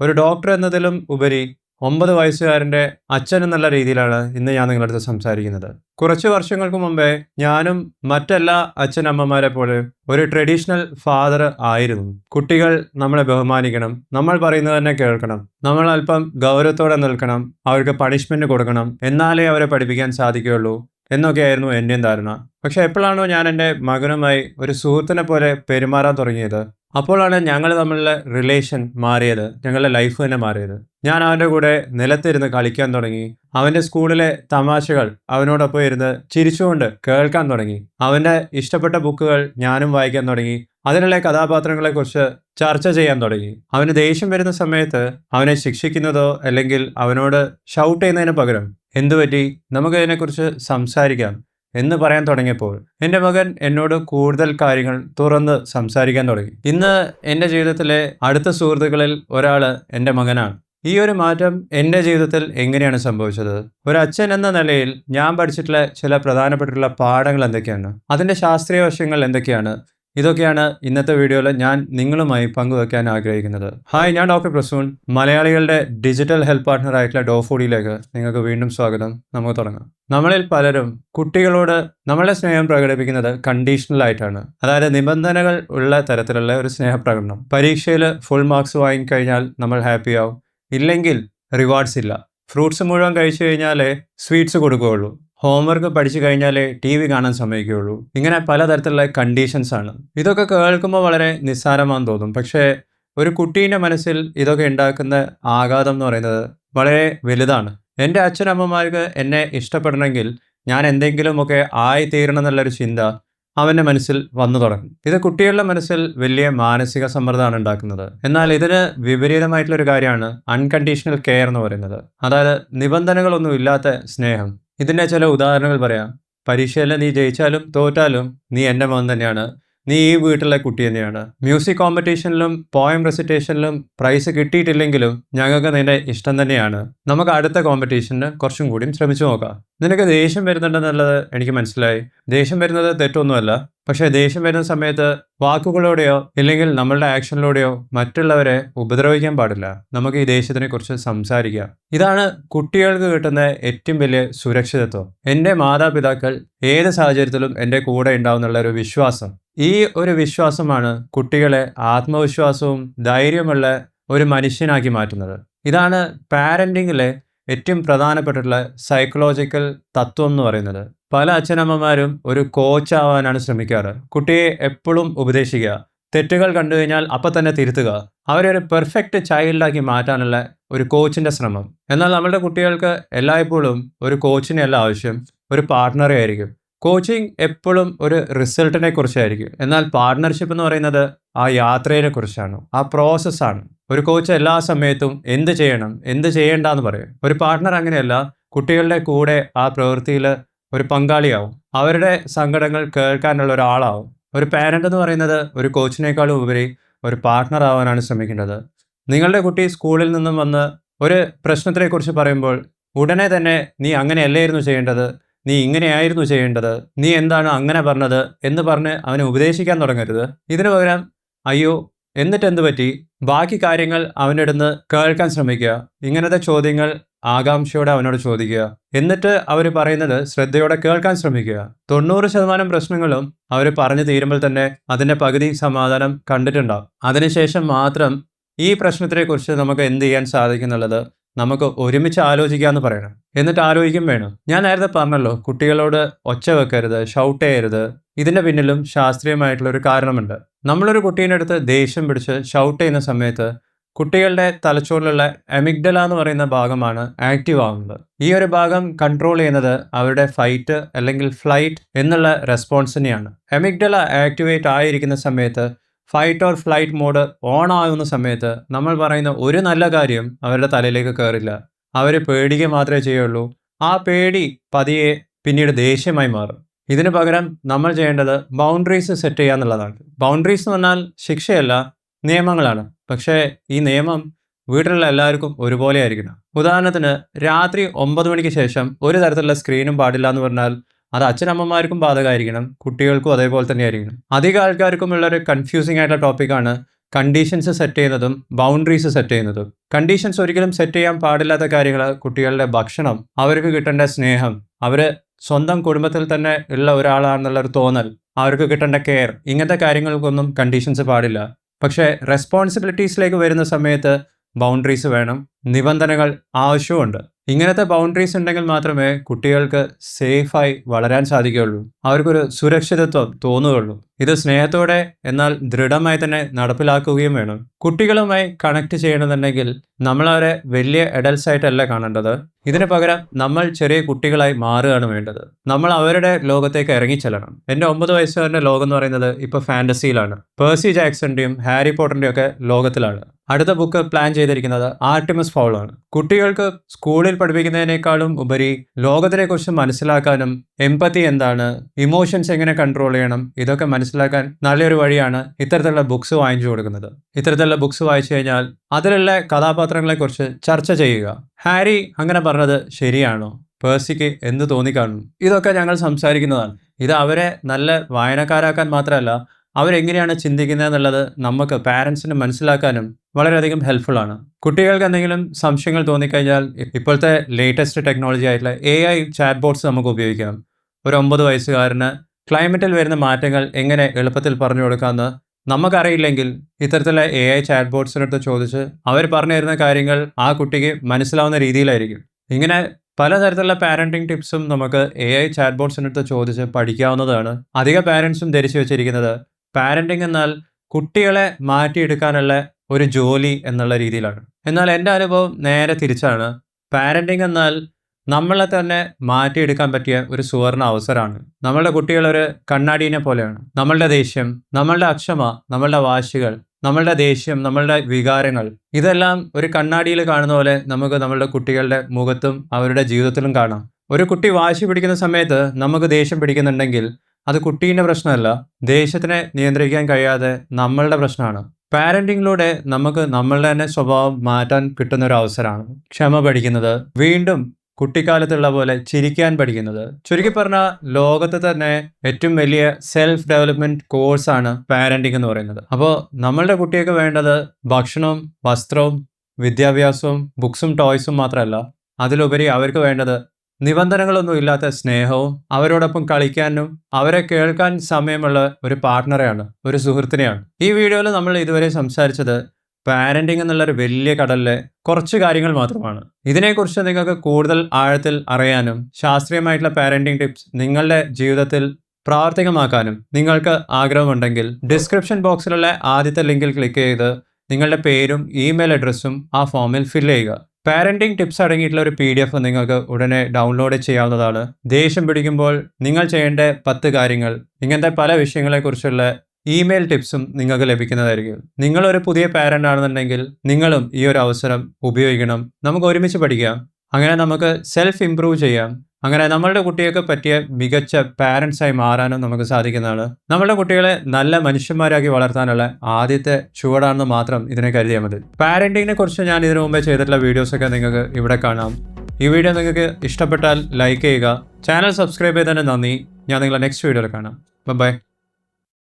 ഒരു ഡോക്ടർ എന്നതിലും ഉപരി ഒമ്പത് വയസ്സുകാരന്റെ അച്ഛൻ എന്നുള്ള രീതിയിലാണ് ഇന്ന് ഞാൻ നിങ്ങളുടെ അടുത്ത് സംസാരിക്കുന്നത്. കുറച്ച് വർഷങ്ങൾക്ക് മുമ്പേ ഞാനും മറ്റെല്ലാ അച്ഛനമ്മമാരെ പോലെ ഒരു ട്രഡീഷണൽ ഫാദർ ആയിരുന്നു. കുട്ടികൾ നമ്മളെ ബഹുമാനിക്കണം നമ്മൾ പറയുന്നത് തന്നെ കേൾക്കണം നമ്മൾ അല്പം ഗൗരവത്തോടെ നിൽക്കണം അവർക്ക് പണിഷ്മെന്റ് കൊടുക്കണം എന്നാലേ അവരെ പഠിപ്പിക്കാൻ സാധിക്കുകയുള്ളൂ എന്നൊക്കെയായിരുന്നു എന്റെയും ധാരണ. പക്ഷെ എപ്പോഴാണോ ഞാൻ എന്റെ മകനുമായി ഒരു സുഹൃത്തിനെ പോലെ പെരുമാറാൻ തുടങ്ങിയത് അപ്പോഴാണ് ഞങ്ങൾ തമ്മിലുള്ള റിലേഷൻ മാറിയത് ഞങ്ങളുടെ ലൈഫ് തന്നെ മാറിയത്. ഞാൻ അവന്റെ കൂടെ നിലത്തിരുന്ന് കളിക്കാൻ തുടങ്ങി. അവന്റെ സ്കൂളിലെ തമാശകൾ അവനോടൊപ്പം ഇരുന്ന് ചിരിച്ചുകൊണ്ട് കേൾക്കാൻ തുടങ്ങി. അവന്റെ ഇഷ്ടപ്പെട്ട ബുക്കുകൾ ഞാനും വായിക്കാൻ തുടങ്ങി. അതിനുള്ള കഥാപാത്രങ്ങളെക്കുറിച്ച് ചർച്ച ചെയ്യാൻ തുടങ്ങി. അവന് ദേഷ്യം വരുന്ന സമയത്ത് അവനെ ശിക്ഷിക്കുന്നതോ അല്ലെങ്കിൽ അവനോട് ഷൗട്ട് ചെയ്യുന്നതിന് പകരം എന്തുപറ്റി? നമുക്ക് ഇതിനെക്കുറിച്ച് സംസാരിക്കാം. എന്ന് പറയാൻ തുടങ്ങിയപ്പോൾ എന്റെ മകൻ എന്നോട് കൂടുതൽ കാര്യങ്ങൾ തുറന്ന് സംസാരിക്കാൻ തുടങ്ങി. ഇന്ന് എന്റെ ജീവിതത്തിലെ അടുത്ത സുഹൃത്തുക്കളിൽ ഒരാൾ എന്റെ മകനാണ്. ഈ ഒരു മാറ്റം എന്റെ ജീവിതത്തിൽ എങ്ങനെയാണ് സംഭവിച്ചത്? ഒരു അച്ഛൻ എന്ന നിലയിൽ ഞാൻ പഠിച്ചിട്ടുള്ള ചില പ്രധാനപ്പെട്ടിട്ടുള്ള പാഠങ്ങൾ എന്തൊക്കെയാണ്? അതിന്റെ ശാസ്ത്രീയ വശങ്ങൾ എന്തൊക്കെയാണ്? ഇതൊക്കെയാണ് ഇന്നത്തെ വീഡിയോയിൽ ഞാൻ നിങ്ങളുമായി പങ്കുവെക്കാൻ ആഗ്രഹിക്കുന്നത്. ഹായ് ഞാൻ ഡോക്ടർ പ്രസൂൺ. മലയാളികളുടെ ഡിജിറ്റൽ ഹെൽത്ത് പാർട്ട്ണർ ആയിട്ടുള്ള ഡോഫോഡിയിലേക്ക് നിങ്ങൾക്ക് വീണ്ടും സ്വാഗതം. നമുക്ക് തുടങ്ങാം. നമ്മളിൽ പലരും കുട്ടികളോട് നമ്മളെ സ്നേഹം പ്രകടിപ്പിക്കുന്നത് കണ്ടീഷണൽ ആയിട്ടാണ്. അതായത് നിബന്ധനകൾ ഉള്ള തരത്തിലുള്ള ഒരു സ്നേഹപ്രകടനം. പരീക്ഷയിൽ ഫുൾ മാർക്സ് വാങ്ങിക്കഴിഞ്ഞാൽ നമ്മൾ ഹാപ്പി ആവും. ഇല്ലെങ്കിൽ റിവാർഡ്സ് ഇല്ല. ഫ്രൂട്ട്സ് മുഴുവൻ കഴിച്ചു കഴിഞ്ഞാലേ സ്വീറ്റ്സ് കൊടുക്കുകയുള്ളൂ. ഹോംവർക്ക് പഠിച്ചു കഴിഞ്ഞാലേ ടി വി കാണാൻ സമ്മതിക്കുകയുള്ളൂ ഇങ്ങനെ പലതരത്തിലുള്ള കണ്ടീഷൻസ് ആണ്. ഇതൊക്കെ കേൾക്കുമ്പോൾ വളരെ നിസ്സാരമാണെന്ന് തോന്നും. പക്ഷേ ഒരു കുട്ടീന്റെ മനസ്സിൽ ഇതൊക്കെ ഉണ്ടാക്കുന്ന ആഘാതം എന്ന് പറയുന്നത് വളരെ വലുതാണ്. എന്റെ അച്ഛനമ്മമാർക്ക് എന്നെ ഇഷ്ടപ്പെടണമെങ്കിൽ ഞാൻ എന്തെങ്കിലുമൊക്കെ ആയിത്തീരണം എന്നുള്ളൊരു ചിന്ത അവന്റെ മനസ്സിൽ വന്നു തുടങ്ങും. ഇത് കുട്ടികളുടെ മനസ്സിൽ വലിയ മാനസിക സമ്മർദ്ദമാണ് ഉണ്ടാക്കുന്നത്. എന്നാൽ ഇതിന് വിപരീതമായിട്ടുള്ളൊരു കാര്യമാണ് അൺകണ്ടീഷണൽ കെയർ എന്ന് പറയുന്നത്. അതായത് നിബന്ധനകളൊന്നും ഇല്ലാത്ത സ്നേഹം. ഇതിന്റെ ചില ഉദാഹരണങ്ങൾ പറയാം. പരീക്ഷയിൽ നീ ജയിച്ചാലും തോറ്റാലും നീ എന്റെ മകൻ തന്നെയാണ്. നീ ഈ വീട്ടിലെ കുട്ടി തന്നെയാണ്. മ്യൂസിക് കോമ്പറ്റീഷനിലും പോയം റെസിറ്റേഷനിലും പ്രൈസ് കിട്ടിയിട്ടില്ലെങ്കിലും ഞങ്ങൾക്ക് നിന്റെ ഇഷ്ടം തന്നെയാണ്. നമുക്ക് അടുത്ത കോമ്പറ്റീഷന് കുറച്ചും കൂടിയും ശ്രമിച്ചു നോക്കാം. നിനക്ക് ദേഷ്യം വരുന്നുണ്ടെന്നുള്ളത് എനിക്ക് മനസ്സിലായി. ദേഷ്യം വരുന്നത് തെറ്റൊന്നുമല്ല. പക്ഷേ ദേഷ്യം വരുന്ന സമയത്ത് വാക്കുകളോടെയോ ഇല്ലെങ്കിൽ നമ്മളുടെ ആക്ഷനിലൂടെയോ മറ്റുള്ളവരെ ഉപദ്രവിക്കാൻ പാടില്ല. നമുക്ക് ഈ ദേഷ്യത്തിനെ കുറിച്ച് സംസാരിക്കാം. ഇതാണ് കുട്ടികൾക്ക് കിട്ടുന്ന ഏറ്റവും വലിയ സുരക്ഷിതത്വം. എന്റെ മാതാപിതാക്കൾ ഏത് സാഹചര്യത്തിലും എന്റെ കൂടെ ഉണ്ടാവുന്നുള്ള ഒരു വിശ്വാസം. ഈ ഒരു വിശ്വാസമാണ് കുട്ടികളെ ആത്മവിശ്വാസവും ധൈര്യമുള്ള ഒരു മനുഷ്യനാക്കി മാറ്റുന്നത്. ഇതാണ് പാരന്റിങ്ങിലെ ഏറ്റവും പ്രധാനപ്പെട്ടിട്ടുള്ള സൈക്കോളജിക്കൽ തത്വം എന്ന് പറയുന്നത് പല അച്ഛനമ്മമാരും ഒരു കോച്ചാവാനാണ് ശ്രമിക്കാറ്. കുട്ടിയെ എപ്പോഴും ഉപദേശിക്കുക. തെറ്റുകൾ കണ്ടു കഴിഞ്ഞാൽ അപ്പം തന്നെ തിരുത്തുക. അവരെ ഒരു പെർഫെക്റ്റ് ചൈൽഡാക്കി മാറ്റാനുള്ള ഒരു കോച്ചിന്റെ ശ്രമം. എന്നാൽ നമ്മളുടെ കുട്ടികൾക്ക് എല്ലായ്പ്പോഴും ഒരു കോച്ചിനെ അല്ല ആവശ്യം ഒരു പാർട്ട്ണറെ ആയിരിക്കും. കോച്ചിങ് എപ്പോഴും ഒരു റിസൾട്ടിനെ കുറിച്ചായിരിക്കും. എന്നാൽ പാർട്ട്ണർഷിപ്പ് എന്ന് പറയുന്നത് ആ യാത്രയെ കുറിച്ചാണ് ആ പ്രോസസ്സാണ് ഒരു കോച്ച് എല്ലാ സമയത്തും എന്ത് ചെയ്യണം എന്ത് ചെയ്യേണ്ട എന്ന് പറയും. ഒരു പാർട്ട്ണർ അങ്ങനെയല്ല കുട്ടികളുടെ കൂടെ ആ പ്രവൃത്തിയിൽ ഒരു പങ്കാളിയാവും. അവരുടെ സങ്കടങ്ങൾ കേൾക്കാനുള്ള ഒരാളാവും. ഒരു പാരന്റ് എന്ന് പറയുന്നത് ഒരു കോച്ചിനേക്കാളും ഉപരി ഒരു പാർട്ണർ ആവാനാണ് ശ്രമിക്കേണ്ടത് നിങ്ങളുടെ കുട്ടി സ്കൂളിൽ നിന്നും വന്ന് ഒരു പ്രശ്നത്തിനെക്കുറിച്ച് പറയുമ്പോൾ ഉടനെ തന്നെ നീ അങ്ങനെയല്ലായിരുന്നു ചെയ്യേണ്ടത് നീ ഇങ്ങനെയായിരുന്നു ചെയ്യേണ്ടത് നീ എന്താണ് അങ്ങനെ പറഞ്ഞത് എന്ന് പറഞ്ഞ് അവനെ ഉപദേശിക്കാൻ തുടങ്ങരുത്. ഇതിനു പകരം അയ്യോ എന്നിട്ട് എന്ത് പറ്റി? ബാക്കി കാര്യങ്ങൾ അടുത്ത് കേൾക്കാൻ ശ്രമിക്കുക. ഇങ്ങനത്തെ ചോദ്യങ്ങൾ ആകാംക്ഷയോടെ അവനോട് ചോദിക്കുക. എന്നിട്ട് അവർ പറയുന്നത് ശ്രദ്ധയോടെ കേൾക്കാൻ ശ്രമിക്കുക. തൊണ്ണൂറ് ശതമാനം പ്രശ്നങ്ങളും അവർ പറഞ്ഞു തീരുമ്പോൾ തന്നെ അതിന്റെ പകുതി സമാധാനം കണ്ടിട്ടുണ്ടാവും. അതിനുശേഷം മാത്രം ഈ പ്രശ്നത്തെക്കുറിച്ച് നമുക്ക് എന്ത് ചെയ്യാൻ സാധിക്കുന്നുള്ളത്? നമുക്ക് ഒരുമിച്ച് ആലോചിക്കാമെന്ന് പറയണം. എന്നിട്ട് ആലോചിക്കും വേണം. ഞാൻ നേരത്തെ പറഞ്ഞല്ലോ കുട്ടികളോട് ഒച്ച വെക്കരുത് ഷൗട്ട് ചെയ്യരുത്. ഇതിന്റെ പിന്നിലും ശാസ്ത്രീയമായിട്ടുള്ള ഒരു കാരണമുണ്ട്. നമ്മളൊരു കുട്ടീന്റെ അടുത്ത് ദേഷ്യം പിടിച്ച് ഷൗട്ട് ചെയ്യുന്ന സമയത്ത് കുട്ടികളുടെ തലച്ചോറിലുള്ള എമിഗ്ഡല എന്ന് പറയുന്ന ഭാഗമാണ് ആക്റ്റീവ് ആവുന്നത്. ഈ ഒരു ഭാഗം കൺട്രോൾ ചെയ്യുന്നത് അവരുടെ ഫൈറ്റ് അല്ലെങ്കിൽ ഫ്ലൈറ്റ് എന്നുള്ള റെസ്പോൺസിനെയാണ് എമിഗ്ഡല ആക്ടിവേറ്റ് ആയിരിക്കുന്ന സമയത്ത് fight or flight mode on ആകുന്ന സമയത്ത് നമ്മൾ പറയുന്ന ഒരു നല്ല കാര്യം അവരുടെ തലയിലേക്ക് കയറില്ല അവർ പേടിക്കുക മാത്രമേ ചെയ്യുള്ളൂ. ആ പേടി പതിയെ പിന്നീട് ദേഷ്യമായി മാറും. ഇതിന് പകരം നമ്മൾ ചെയ്യേണ്ടത് ബൗണ്ടറീസ് സെറ്റ് ചെയ്യുക എന്നുള്ളതാണ്. ബൗണ്ടറീസ് എന്ന് പറഞ്ഞാൽ ശിക്ഷയല്ല നിയമങ്ങളാണ്. പക്ഷേ ഈ നിയമം വീട്ടിലുള്ള എല്ലാവർക്കും ഒരുപോലെ ആയിരിക്കണം. ഉദാഹരണത്തിന് രാത്രി ഒമ്പത് മണിക്ക് ശേഷം ഒരു തരത്തിലുള്ള സ്ക്രീനും പാടില്ല എന്ന് പറഞ്ഞാൽ അത് അച്ഛനമ്മമാർക്കും ബാധകമായിരിക്കണം കുട്ടികൾക്കും അതേപോലെ തന്നെ ആയിരിക്കണം അധികം ആൾക്കാർക്കും ഉള്ള ഒരു കൺഫ്യൂസിംഗ് ആയിട്ടുള്ള ടോപ്പിക്കാണ് കണ്ടീഷൻസ് സെറ്റ് ചെയ്യുന്നതും ബൗണ്ടറീസ് സെറ്റ് ചെയ്യുന്നതും. കണ്ടീഷൻസ് ഒരിക്കലും സെറ്റ് ചെയ്യാൻ പാടില്ലാത്ത കാര്യങ്ങൾ കുട്ടികളുടെ ഭക്ഷണം അവർക്ക് കിട്ടേണ്ട സ്നേഹം അവർ സ്വന്തം കുടുംബത്തിൽ തന്നെ ഉള്ള ഒരാളാണെന്നുള്ള ഒരു തോന്നൽ അവർക്ക് കിട്ടേണ്ട കെയർ ഇങ്ങനത്തെ കാര്യങ്ങൾക്കൊന്നും കണ്ടീഷൻസ് പാടില്ല. പക്ഷേ റെസ്പോൺസിബിലിറ്റീസിലേക്ക് വരുന്ന സമയത്ത് ബൗണ്ടറീസ് വേണം നിബന്ധനകൾ ആവശ്യമുണ്ട് ഇങ്ങനത്തെ ബൗണ്ടറീസ് ഉണ്ടെങ്കിൽ മാത്രമേ കുട്ടികൾക്ക് സേഫായി വളരാൻ സാധിക്കുകയുള്ളൂ. അവർക്കൊരു സുരക്ഷിതത്വം തോന്നുകയുള്ളൂ. ഇത് സ്നേഹത്തോടെ എന്നാൽ ദൃഢമായി തന്നെ നടപ്പിലാക്കുകയും വേണം. കുട്ടികളുമായി കണക്ട് ചെയ്യണമെന്നുണ്ടെങ്കിൽ നമ്മൾ അവരെ വലിയ എഡൽസ് ആയിട്ടല്ല കാണേണ്ടത്. ഇതിന് പകരം നമ്മൾ ചെറിയ കുട്ടികളായി മാറുകയാണ് വേണ്ടത്. നമ്മൾ അവരുടെ ലോകത്തേക്ക് ഇറങ്ങിച്ചെല്ലണം. എന്റെ ഒമ്പത് വയസ്സുകാരന്റെ ലോകം എന്ന് പറയുന്നത് ഇപ്പോൾ ഫാന്റസിയിലാണ് പേഴ്സി ജാക്സന്റെയും ഹാരി പോട്ടറിന്റെയും ഒക്കെ ലോകത്തിലാണ്. അടുത്ത ബുക്ക് പ്ലാൻ ചെയ്തിരിക്കുന്നത് ആർട്ടിമസ് ഫൗളാണ് കുട്ടികൾക്ക് സ്കൂളിൽ പഠിപ്പിക്കുന്നതിനേക്കാളും ഉപരി ലോകത്തിനെക്കുറിച്ച് മനസ്സിലാക്കാനും എമ്പത്തി എന്താണ് ഇമോഷൻസ് എങ്ങനെ കൺട്രോൾ ചെയ്യണം ഇതൊക്കെ മനസ്സിലാക്കാൻ നല്ലൊരു വഴിയാണ് ഇത്തരത്തിലുള്ള ബുക്സ് വാങ്ങിച്ചു കൊടുക്കുന്നത്. ഇത്തരത്തിലുള്ള ബുക്സ് വായിച്ചു കഴിഞ്ഞാൽ അതിലുള്ള കഥാപാത്രങ്ങളെക്കുറിച്ച് ചർച്ച ചെയ്യുക. ഹാരി അങ്ങനെ പറഞ്ഞത് ശരിയാണോ? പേഴ്സിക്ക് എന്ത് തോന്നിക്കാണും ഇതൊക്കെ ഞങ്ങൾ സംസാരിക്കുന്നതാണ്. ഇത് അവരെ നല്ല വായനക്കാരാക്കാൻ മാത്രമല്ല അവരെങ്ങനെയാണ് ചിന്തിക്കുന്നത് എന്നുള്ളത് നമുക്ക് പാരൻസിന് മനസ്സിലാക്കാനും വളരെയധികം ഹെൽപ്ഫുൾ ആണ്. കുട്ടികൾക്ക് എന്തെങ്കിലും സംശയങ്ങൾ തോന്നിക്കഴിഞ്ഞാൽ ഇപ്പോഴത്തെ ലേറ്റസ്റ്റ് ടെക്നോളജി ആയിട്ടുള്ള എ ഐ ചാറ്റ് നമുക്ക് ഉപയോഗിക്കാം. ഒരു ഒമ്പത് വയസ്സുകാരന് ക്ലൈമറ്റിൽ വരുന്ന മാറ്റങ്ങൾ എങ്ങനെ എളുപ്പത്തിൽ പറഞ്ഞു കൊടുക്കാമെന്ന് നമുക്കറിയില്ലെങ്കിൽ ഇത്തരത്തിലുള്ള എ ഐ ചാറ്റ് ബോട്ട്സിനടുത്ത് ചോദിച്ച് അവർ പറഞ്ഞു തരുന്ന കാര്യങ്ങൾ ആ കുട്ടിക്ക് മനസ്സിലാവുന്ന രീതിയിലായിരിക്കും. ഇങ്ങനെ പലതരത്തിലുള്ള പാരന്റിങ് ടിപ്സും നമുക്ക് എ ഐ ചാറ്റ് ബോട്ട്സിനടുത്ത് ചോദിച്ച് പഠിക്കാവുന്നതാണ്. അധിക പാരൻസും ധരിച്ചു വെച്ചിരിക്കുന്നത് പാരന്റിങ് എന്നാൽ കുട്ടികളെ മാറ്റിയെടുക്കാനുള്ള ഒരു ജോലി എന്നുള്ള രീതിയിലാണ്. എന്നാൽ എന്റെ അനുഭവം നേരെ തിരിച്ചാണ്. പാരന്റിങ് എന്നാൽ നമ്മളെ തന്നെ മാറ്റിയെടുക്കാൻ പറ്റിയ ഒരു സുവർണ അവസരമാണ്. നമ്മളുടെ കുട്ടികളൊരു കണ്ണാടീനെ പോലെയാണ്. നമ്മളുടെ ദേഷ്യം നമ്മളുടെ അക്ഷമ നമ്മളുടെ വാശികൾ നമ്മളുടെ ദേഷ്യം നമ്മളുടെ വികാരങ്ങൾ ഇതെല്ലാം ഒരു കണ്ണാടിയിൽ കാണുന്ന പോലെ നമുക്ക് നമ്മളുടെ കുട്ടികളുടെ മുഖത്തും അവരുടെ ജീവിതത്തിലും കാണാം. ഒരു കുട്ടി വാശി പിടിക്കുന്ന സമയത്ത് നമുക്ക് ദേഷ്യം പിടിക്കുന്നുണ്ടെങ്കിൽ അത് കുട്ടീന്റെ പ്രശ്നമല്ല. ദേഷ്യത്തിനെ നിയന്ത്രിക്കാൻ കഴിയാതെ നമ്മളുടെ പ്രശ്നമാണ്. പാരന്റിങ്ങിലൂടെ നമുക്ക് നമ്മളുടെ തന്നെ സ്വഭാവം മാറ്റാൻ കിട്ടുന്ന ഒരു അവസരമാണ്. ക്ഷമ പഠിക്കുന്നത് വീണ്ടും കുട്ടിക്കാലത്തുള്ള പോലെ ചിരിക്കാൻ പഠിക്കുന്നത്. ചുരുക്കി പറഞ്ഞാൽ ലോകത്തെ തന്നെ ഏറ്റവും വലിയ സെൽഫ് ഡെവലപ്മെന്റ് കോഴ്സാണ് പാരന്റിംഗ് എന്ന് പറയുന്നത്. അപ്പോൾ നമ്മളുടെ കുട്ടിയൊക്കെ വേണ്ടത് ഭക്ഷണവും വസ്ത്രവും വിദ്യാഭ്യാസവും ബുക്സും ടോയ്സും മാത്രമല്ല അതിലുപരി അവർക്ക് വേണ്ടത് നിബന്ധനകളൊന്നും ഇല്ലാത്ത സ്നേഹവും അവരോടൊപ്പം കളിക്കാനും അവരെ കേൾക്കാൻ സമയമുള്ള ഒരു പാർട്ട്ണറെയാണ് ഒരു സുഹൃത്തിനെയാണ്. ഈ വീഡിയോയിൽ നമ്മൾ ഇതുവരെ സംസാരിച്ചത് പാരന്റിങ് എന്നുള്ളൊരു വലിയ കടലിലെ കുറച്ച് കാര്യങ്ങൾ മാത്രമാണ്. ഇതിനെക്കുറിച്ച് നിങ്ങൾക്ക് കൂടുതൽ ആഴത്തിൽ അറിയാനും ശാസ്ത്രീയമായിട്ടുള്ള പാരന്റിങ് ടിപ്സ് നിങ്ങളുടെ ജീവിതത്തിൽ പ്രാവർത്തികമാക്കാനും നിങ്ങൾക്ക് ആഗ്രഹമുണ്ടെങ്കിൽ ഡിസ്ക്രിപ്ഷൻ ബോക്സിലുള്ള ആദ്യത്തെ ലിങ്കിൽ ക്ലിക്ക് ചെയ്ത് നിങ്ങളുടെ പേരും ഇമെയിൽ അഡ്രസ്സും ആ ഫോമിൽ ഫിൽ ചെയ്യുക. പാരന്റിംഗ് ടിപ്സ് അടങ്ങിയിട്ടുള്ള ഒരു പി ഡി എഫ് നിങ്ങൾക്ക് ഉടനെ ഡൗൺലോഡ് ചെയ്യാവുന്നതാണ്. ദേഷ്യം പിടിക്കുമ്പോൾ നിങ്ങൾ ചെയ്യേണ്ട പത്ത് കാര്യങ്ങൾ ഇങ്ങനത്തെ പല വിഷയങ്ങളെക്കുറിച്ചുള്ള ഇമെയിൽ ടിപ്സും നിങ്ങൾക്ക് ലഭിക്കുന്നതായിരിക്കും. നിങ്ങളൊരു പുതിയ പാരന്റ് ആണെന്നുണ്ടെങ്കിൽ നിങ്ങളും ഈ ഒരു അവസരം ഉപയോഗിക്കണം. നമുക്ക് ഒരുമിച്ച് പഠിക്കാം. അങ്ങനെ നമുക്ക് സെൽഫ് ഇംപ്രൂവ് ചെയ്യാം. അങ്ങനെ നമ്മളുടെ കുട്ടികൾക്ക് പറ്റിയ മികച്ച പാരൻസായി മാറാനും നമുക്ക് സാധിക്കുന്നതാണ്. നമ്മളുടെ കുട്ടികളെ നല്ല മനുഷ്യന്മാരാക്കി വളർത്താനുള്ള ആദ്യത്തെ ചുവടാണെന്ന് മാത്രം ഇതിനെ കരുതിയാൽ മതി. പാരന്റിങ്ങിനെ കുറിച്ച് ഞാൻ ഇതിനു മുമ്പേ ചെയ്തിട്ടുള്ള വീഡിയോസൊക്കെ നിങ്ങൾക്ക് ഇവിടെ കാണാം. ഈ വീഡിയോ നിങ്ങൾക്ക് ഇഷ്ടപ്പെട്ടാൽ ലൈക്ക് ചെയ്യുക. ചാനൽ സബ്സ്ക്രൈബ് ചെയ്തതിന് നന്ദി. ഞാൻ നിങ്ങളെ നെക്സ്റ്റ് വീഡിയോയിൽ കാണാം. ബൈ